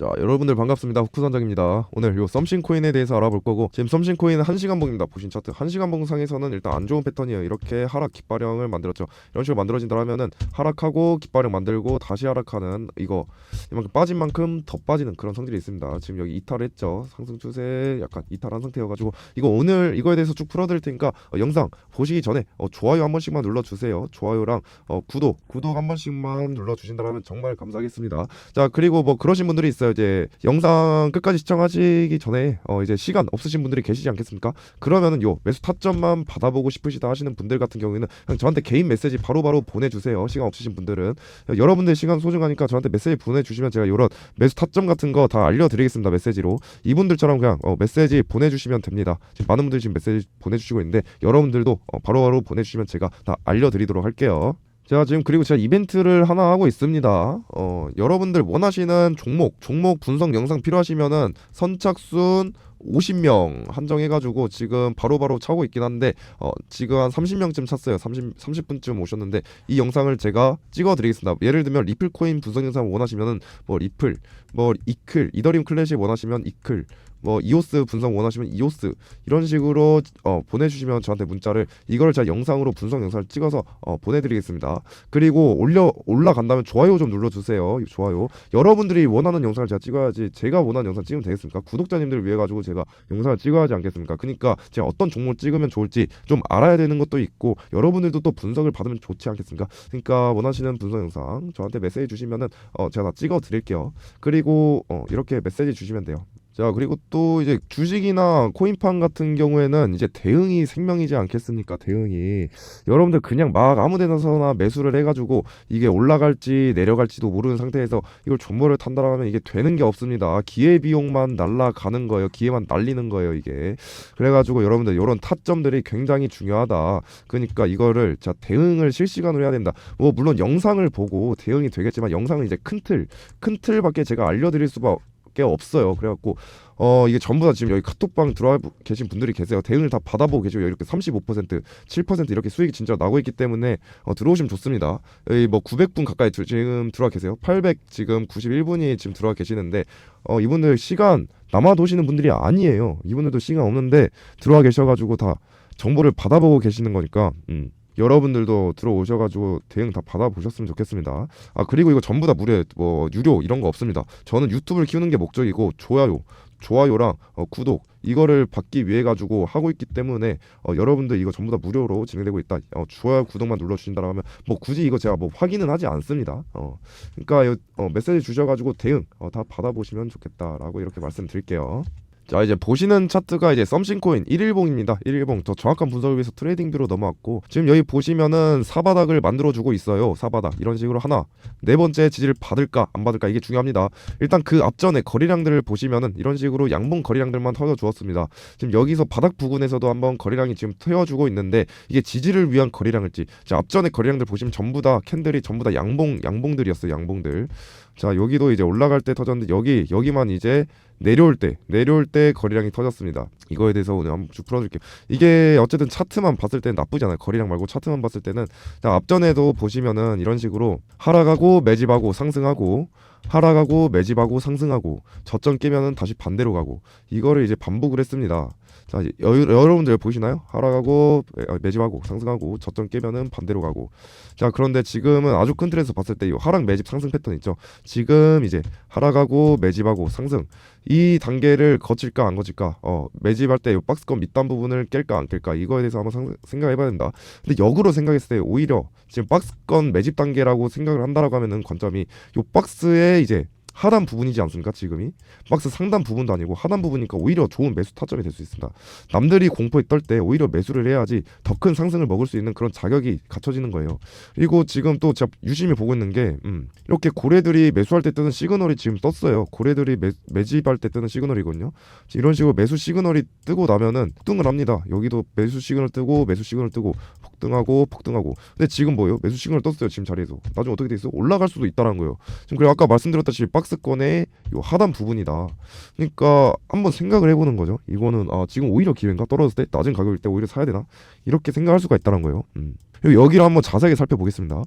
자 여러분들 반갑습니다. 후쿠선장입니다. 오늘 요 썸싱코인에 대해서 알아볼 거고 지금 썸싱코인은 1시간 봉입니다. 보신 차트. 1시간 봉 상에서는 일단 안 좋은 패턴이에요. 이렇게 하락 깃발형을 만들었죠. 이런 식으로 만들어진다 하면은 하락하고 깃발형 만들고 다시 하락하는 이거 이만큼 빠진 만큼 더 빠지는 그런 성질이 있습니다. 지금 여기 이탈했죠? 상승 추세 약간 이탈한 상태여가지고. 이거 오늘 이거에 대해서 쭉 풀어드릴 테니까 어, 영상 보시기 전에 어, 좋아요 한 번씩만 눌러주세요. 좋아요랑 어, 구독. 구독 한 번씩만 눌러주신다면 정말 감사하겠습니다. 자 그리고 뭐 그러신 분들이 있어요 이제 영상 끝까지 시청하시기 전에 어 이제 시간 없으신 분들이 계시지 않겠습니까? 그러면은 요 매수 타점만 받아보고 싶으시다 하시는 분들 같은 경우에는 그냥 저한테 개인 메시지 바로바로 보내주세요. 시간 없으신 분들은. 여러분들 시간 소중하니까 저한테 메시지 보내주시면 제가 요런 매수 타점 같은 거 다 알려드리겠습니다 메시지로. 이분들처럼 그냥 어, 메시지 보내주시면 됩니다. 지금 많은 분들이 지금 메시지 보내주시고 있는데 여러분들도 어, 바로바로 보내주시면 제가 다 알려드리도록 할게요 제가 지금 그리고 제가 이벤트를 하나 하고 있습니다. 어, 여러분들 원하시는 종목, 종목 분석 영상 필요하시면은 선착순 50명 한정해가지고 지금 바로 바로 차고 있긴 한데 어, 지금 한 30명쯤 찼어요. 30 30분쯤 오셨는데 이 영상을 제가 찍어드리겠습니다. 예를 들면 리플 코인 분석 영상 원하시면은 뭐 리플, 뭐 이클, 이더리움 클래식 원하시면 이클, 뭐 이오스 분석 원하시면 이오스 이런 식으로 어, 보내주시면 저한테 문자를 이걸 제가 영상으로 분석 영상을 찍어서 어, 보내드리겠습니다. 그리고 올려 올라간다면 좋아요 좀 눌러주세요. 좋아요. 여러분들이 원하는 영상을 제가 찍어야지 제가 원하는 영상 찍으면 되겠습니까? 구독자님들을 위해 가지고 제가 영상을 찍어야 하지 않겠습니까? 그러니까 제가 어떤 종목을 찍으면 좋을지 좀 알아야 되는 것도 있고 여러분들도 또 분석을 받으면 좋지 않겠습니까? 그러니까 원하시는 분석 영상 저한테 메시지 주시면은 어, 제가 다 찍어 드릴게요. 그리고 어, 이렇게 메시지 주시면 돼요. 자 그리고 또 이제 주식이나 코인판 같은 경우에는 이제 대응이 생명이지 않겠습니까? 대응이. 여러분들 그냥 막 아무데나서나 매수를 해가지고 이게 올라갈지 내려갈지도 모르는 상태에서 이걸 존버를 탄다라 하면 이게 되는 게 없습니다. 기회비용만 날라가는 거예요. 기회만 날리는 거예요 이게. 그래가지고 여러분들 이런 타점들이 굉장히 중요하다. 그러니까 이거를 자 대응을 실시간으로 해야 된다. 뭐 물론 영상을 보고 대응이 되겠지만 영상은 이제 큰 틀 큰 틀밖에 제가 알려드릴 수밖에 게 없어요. 그래갖고 어 이게 전부 다 지금 여기 카톡방 들어와 계신 분들이 계세요. 대응을 다 받아보고 계시고 이렇게 35% 7% 이렇게 수익이 진짜 나고 있기 때문에 어, 들어오시면 좋습니다. 여기 뭐 900분 가까이 들- 지금 들어와 계세요. 800 지금 91분이 지금 들어와 계시는데 어 이분들 시간 남아 도시는 분들이 아니에요. 이분들도 시간 없는데 들어와 계셔가지고 다 정보를 받아보고 계시는 거니까 음. 여러분들도 들어오셔가지고 대응 다 받아보셨으면 좋겠습니다. 아 그리고 이거 전부 다 무료, 뭐 유료 이런 거 없습니다. 저는 유튜브를 키우는 게 목적이고 좋아요, 좋아요랑 어, 구독 이거를 받기 위해 가지고 하고 있기 때문에 어, 여러분들 이거 전부 다 무료로 진행되고 있다. 어, 좋아요, 구독만 눌러주신다고 하면 뭐 굳이 이거 제가 뭐 확인은 하지 않습니다. 어, 그러니까 요, 어, 메시지 주셔가지고 대응 어, 다 받아보시면 좋겠다라고 이렇게 말씀드릴게요. 자 이제 보시는 차트가 이제 썸싱코인 1일봉입니다. 1일봉. 더 정확한 분석을 위해서 트레이딩뷰로 넘어왔고 지금 여기 보시면은 사바닥을 만들어 주고 있어요. 사바닥. 이런 식으로 하나 네 번째 지지를 받을까 안 받을까 이게 중요합니다. 일단 그 앞전에 거리량들을 보시면은 이런 식으로 양봉 거리량들만 터져 주었습니다. 지금 여기서 바닥 부근에서도 한번 거리량이 지금 트여주고 있는데 이게 지지를 위한 거리량일지. 자 앞전에 거리량들 보시면 전부 다 캔들이 전부 다 양봉 양봉들이었어요 양봉들. 자 여기도 이제 올라갈 때 터졌는데 여기 여기만 이제 내려올 때 내려올 때 거리량이 터졌습니다. 이거에 대해서 오늘 한번 쭉 풀어줄게요. 이게 어쨌든 차트만 봤을 때는 나쁘지 않아요. 거리량 말고 차트만 봤을 때는 자, 앞전에도 보시면은 이런 식으로 하락하고 매집하고 상승하고 하락하고 매집하고 상승하고 저점 깨면은 다시 반대로 가고 이거를 이제 반복을 했습니다. 자 여, 여러분들 보시나요? 하락하고 매- 어, 매집하고 상승하고 저점 깨면은 반대로 가고 자 그런데 지금은 아주 큰 틀에서 봤을 때 이 하락 매집 상승 패턴 있죠. 지금 이제 하락하고 매집하고 상승 이 단계를 거칠까 안 거칠까 어 매집할 때 이 박스권 밑단 부분을 깰까 안 깰까 이거에 대해서 한번 상, 생각해봐야 된다 근데 역으로 생각했을 때 오히려 지금 박스권 매집 단계라고 생각을 한다라고 하면은 관점이 요 박스 의 이제 하단 부분이지 않습니까 지금이? 박스 상단 부분도 아니고 하단 부분이니까 오히려 좋은 매수 타점이 될 수 있습니다. 남들이 공포에 떨 때 오히려 매수를 해야지 더 큰 상승을 먹을 수 있는 그런 자격이 갖춰지는 거예요. 그리고 지금 또 제가 유심히 보고 있는 게 음, 이렇게 고래들이 매수할 때 뜨는 시그널이 지금 떴어요. 고래들이 매, 매집할 때 뜨는 시그널이거든요. 이런 식으로 매수 시그널이 뜨고 나면은 폭등을 합니다. 여기도 매수 시그널 뜨고 매수 시그널 뜨고 폭등하고 폭등하고. 근데 지금 뭐예요? 매수 시그널 떴어요 지금 자리에서. 나중에 어떻게 돼 있어? 올라갈 수도 있다는 거예요. 지금 그리고 아까 말씀드렸다시피 박스권의 요 하단 부분이다. 그러니까 한번 생각을 해보는 거죠. 이거는 아 지금 오히려 기회인가? 떨어졌을 때? 낮은 가격일 때 오히려 사야 되나? 이렇게 생각할 수가 있다는 거예요. 음. 그리고 여기를 한번 자세하게 살펴보겠습니다.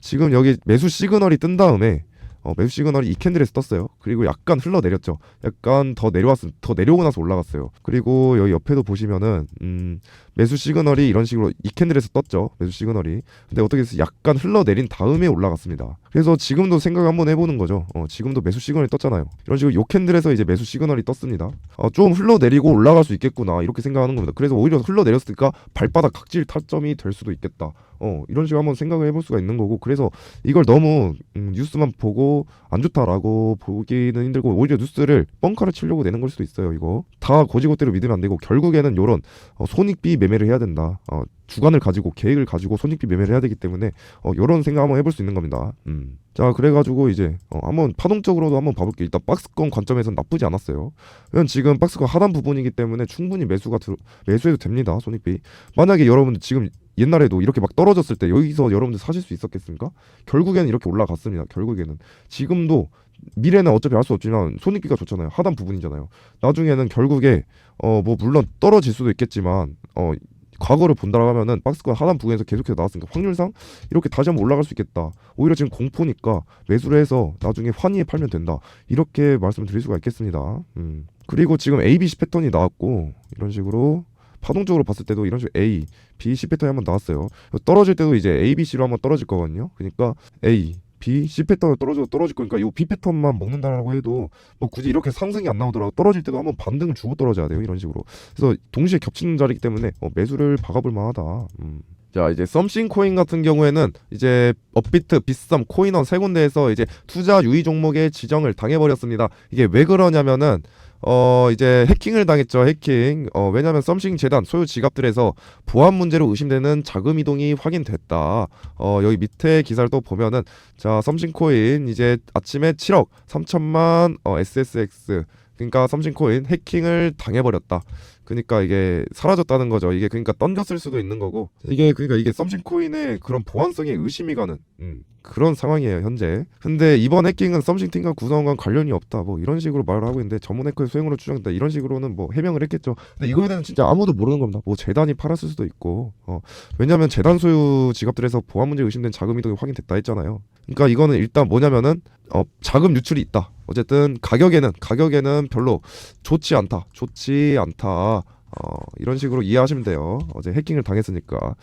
지금 여기 매수 시그널이 뜬 다음에 어, 매수 시그널이 이 캔들에서 떴어요. 그리고 약간 흘러내렸죠. 약간 더 내려왔 더 내려오고 나서 올라갔어요. 그리고 여기 옆에도 보시면은 음, 매수 시그널이 이런 식으로 이 캔들에서 떴죠. 매수 시그널이. 근데 어떻게 해서 약간 흘러내린 다음에 올라갔습니다. 그래서 지금도 생각 한번 해보는 거죠. 어, 지금도 매수 시그널이 떴잖아요. 이런 식으로 요 캔들에서 이제 매수 시그널이 떴습니다. 어, 좀 흘러내리고 올라갈 수 있겠구나 이렇게 생각하는 겁니다. 그래서 오히려 흘러내렸으니까 발바닥 각질 타점이 될 수도 있겠다. 어, 이런 식으로 한번 생각을 해볼 수가 있는 거고 그래서 이걸 너무 음, 뉴스만 보고 안 좋다라고 보기는 힘들고 오히려 뉴스를 뻥카를 치려고 내는 걸 수도 있어요. 이거 다 고지고대로 믿으면 안 되고 결국에는 요런 어, 손익비 매매를 해야 된다. 어, 주관을 가지고 계획을 가지고 손익비 매매를 해야 되기 때문에 어, 요런 생각 한번 해볼 수 있는 겁니다. 음. 자 그래가지고 이제 어, 한번 파동적으로도 한번 봐볼게요. 일단 박스권 관점에서는 나쁘지 않았어요. 왜냐면 지금 박스권 하단 부분이기 때문에 충분히 매수가 들, 매수해도 됩니다. 손익비. 만약에 여러분들 지금 옛날에도 이렇게 막 떨어졌을 때 여기서 여러분들 사실 수 있었겠습니까? 결국에는 이렇게 올라갔습니다. 결국에는 지금도 미래는 어차피 알 수 없지만 손익비가 좋잖아요. 하단 부분이잖아요. 나중에는 결국에 어 뭐 물론 떨어질 수도 있겠지만 어 과거를 본다고 하면은 박스권 하단 부분에서 계속해서 나왔으니까 확률상 이렇게 다시 한번 올라갈 수 있겠다. 오히려 지금 공포니까 매수를 해서 나중에 환희에 팔면 된다. 이렇게 말씀을 드릴 수가 있겠습니다. 음. 그리고 지금 ABC 패턴이 나왔고 이런 식으로 파동적으로 봤을 때도 이런 식으로 A, B, C 패턴이 한번 나왔어요. 떨어질 때도 이제 A, B, C로 한번 떨어질 거거든요. 그러니까 A, B, C 패턴을 떨어져 떨어질 거니까 이 B 패턴만 먹는다라고 해도 뭐 굳이 이렇게 상승이 안 나오더라도 떨어질 때도 한번 반등을 주고 떨어져야 돼요. 이런 식으로. 그래서 동시에 겹치는 자리이기 때문에 어, 매수를 박아볼 만하다. 음. 자 이제 썸씽 코인 같은 경우에는 이제 업비트, 비썸, 코인원 세 군데에서 이제 투자 유의 종목의 지정을 당해버렸습니다. 이게 왜 그러냐면은 어 이제 해킹을 당했죠 해킹. 어 왜냐면 썸씽 재단 소유 지갑들에서 보안 문제로 의심되는 자금 이동이 확인됐다. 어 여기 밑에 기사를 또 보면은 자 썸씽 코인 이제 아침에 7억 3천만 어 SSX 그러니까 썸씽 코인 해킹을 당해버렸다 그러니까 이게 사라졌다는 거죠. 이게 그러니까 던졌을 수도 있는 거고 이게 그러니까 이게 썸씽 코인의 그런 보안성에 의심이 가는 음, 그런 상황이에요 현재. 근데 이번 해킹은 썸씽 팀과 구성과 관련이 없다 뭐 이런 식으로 말을 하고 있는데 전문 해커의 수행으로 추정된다 이런 식으로는 뭐 해명을 했겠죠. 근데 이거에 대해서는 진짜 아무도 모르는 겁니다. 뭐 재단이 팔았을 수도 있고 어, 왜냐하면 재단 소유 지갑들에서 보안 문제 의심된 자금 이동이 확인됐다 했잖아요. 그러니까 이거는 일단 뭐냐면은 어, 자금 유출이 있다. 어쨌든 가격에는 가격에는 별로 좋지 않다. 좋지 않다. 어, 이런 식으로 이해하시면 돼요. 어제 해킹을 당했으니까.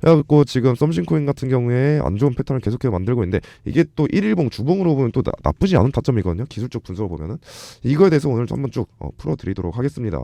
그래갖고 지금 썸씽코인 같은 경우에 안 좋은 패턴을 계속해서 만들고 있는데 이게 또 1일봉 주봉으로 보면 또 나, 나쁘지 않은 타점이거든요. 기술적 분석을 보면은 이거에 대해서 오늘 한번 쭉 어, 풀어드리도록 하겠습니다.